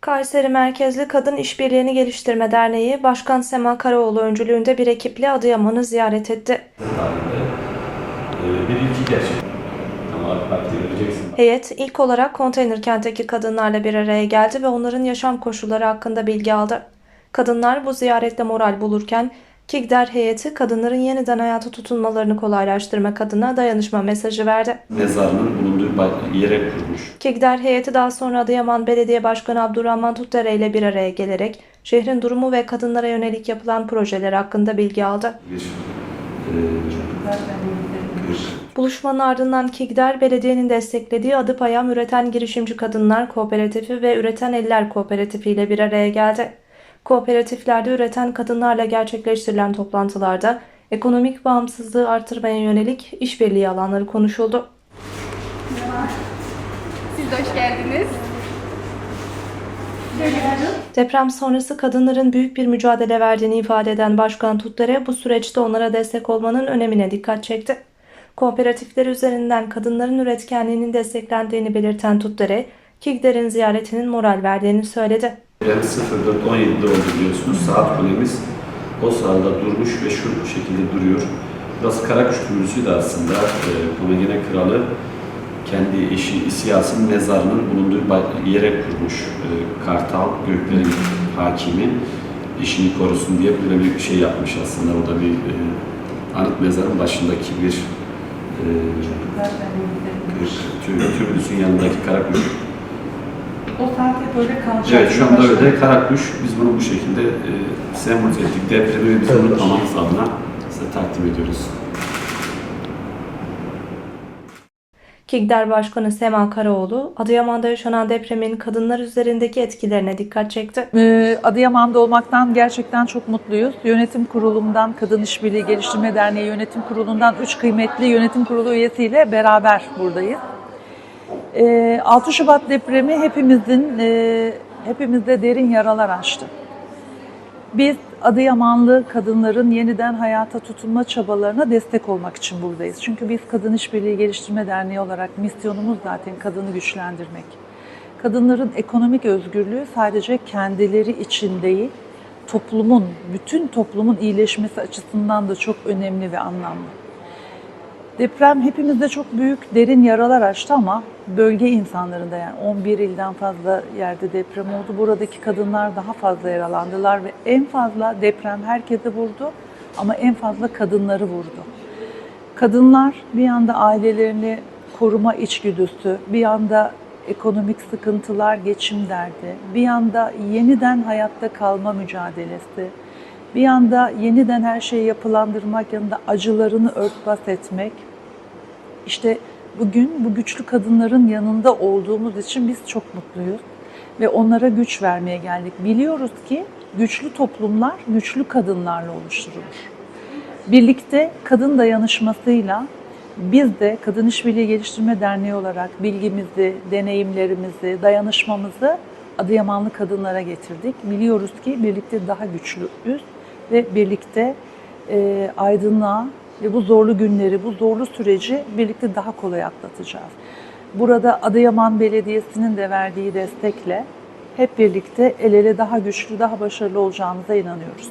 Kayseri Merkezli Kadın İşbirliğini Geliştirme Derneği Başkan Sema Karaoğlu öncülüğünde bir ekiple Adıyaman'ı ziyaret etti. tarihinde e, bir ilki gerçek. Heyet ilk olarak konteyner kentteki kadınlarla bir araya geldi ve onların yaşam koşulları hakkında bilgi aldı. Kadınlar bu ziyarette moral bulurken KİGDER heyeti kadınların yeniden hayata tutunmalarını kolaylaştırmak adına dayanışma mesajı verdi. Mezarının bulunduğu yere kurmuş. KİGDER heyeti daha sonra Adıyaman Belediye Başkanı Abdurrahman Tutdere ile bir araya gelerek şehrin durumu ve kadınlara yönelik yapılan projeler hakkında bilgi aldı. Bir, e, bir Buluşmanın ardından KİGDER belediyenin desteklediği Adıpayam Üreten Girişimci Kadınlar Kooperatifi ve Üreten Eller Kooperatifi ile bir araya geldi. Kooperatiflerde üreten kadınlarla gerçekleştirilen toplantılarda ekonomik bağımsızlığı artırmaya yönelik işbirliği alanları konuşuldu. Siz de hoş geldiniz. Deprem sonrası kadınların büyük bir mücadele verdiğini ifade eden Başkan Tutdere bu süreçte onlara destek olmanın önemine dikkat çekti. Kooperatifler üzerinden kadınların üretkenliğinin desteklendiğini belirten Tutdere, KİGDER'in ziyaretinin moral verdiğini söyledi. Deprem 04.17'de oldu biliyorsunuz. Saat kulemiz o sahada durmuş ve şu şekilde duruyor. Burası Karakuş Köprüsü'ydü aslında. E, Komagene Kralı kendi eşi İsiyas'ın mezarının bulunduğu yere kurmuş. E, Kartal, Göklerin hakimi eşini korusun diye böyle bir şey yapmış aslında. Orada bir e, anıt mezarın başındaki bir e, bir tü- türbüsün yanındaki Karakuş O saatte böyle kalacak. Evet şu anda öyle. Karakuş biz bunu bu şekilde e, sembolize ettik. Depremi biz unutmamamız adına size takdim ediyoruz. KİGDER Başkanı Sema Karaoğlu, Adıyaman'da yaşanan depremin kadınlar üzerindeki etkilerine dikkat çekti. Ee, Adıyaman'da olmaktan gerçekten çok mutluyuz. Yönetim kurulumdan, Kadın İşbirliği Geliştirme Derneği Yönetim Kurulu'ndan üç kıymetli yönetim kurulu üyesiyle beraber buradayız. Ee, 6 Şubat depremi hepimizin e, hepimizde derin yaralar açtı. Biz Adıyamanlı kadınların yeniden hayata tutunma çabalarına destek olmak için buradayız. Çünkü biz Kadın İşbirliği Geliştirme Derneği olarak misyonumuz zaten kadını güçlendirmek. Kadınların ekonomik özgürlüğü sadece kendileri için değil, toplumun, bütün toplumun iyileşmesi açısından da çok önemli ve anlamlı. Deprem hepimizde çok büyük, derin yaralar açtı ama bölge insanlarında yani 11 ilden fazla yerde deprem oldu. Buradaki kadınlar daha fazla yaralandılar ve en fazla deprem herkese vurdu ama en fazla kadınları vurdu. Kadınlar bir yanda ailelerini koruma içgüdüsü, bir yanda ekonomik sıkıntılar, geçim derdi, bir yanda yeniden hayatta kalma mücadelesi, bir yanda yeniden her şeyi yapılandırmak yanında acılarını örtbas etmek. İşte bugün bu güçlü kadınların yanında olduğumuz için biz çok mutluyuz ve onlara güç vermeye geldik. Biliyoruz ki güçlü toplumlar güçlü kadınlarla oluşturulur. Birlikte kadın dayanışmasıyla biz de Kadın İşbirliği Geliştirme Derneği olarak bilgimizi, deneyimlerimizi, dayanışmamızı Adıyamanlı kadınlara getirdik. Biliyoruz ki birlikte daha güçlüyüz ve birlikte e, aydınlığa ve bu zorlu günleri, bu zorlu süreci birlikte daha kolay atlatacağız. Burada Adıyaman Belediyesi'nin de verdiği destekle hep birlikte el ele daha güçlü, daha başarılı olacağımıza inanıyoruz.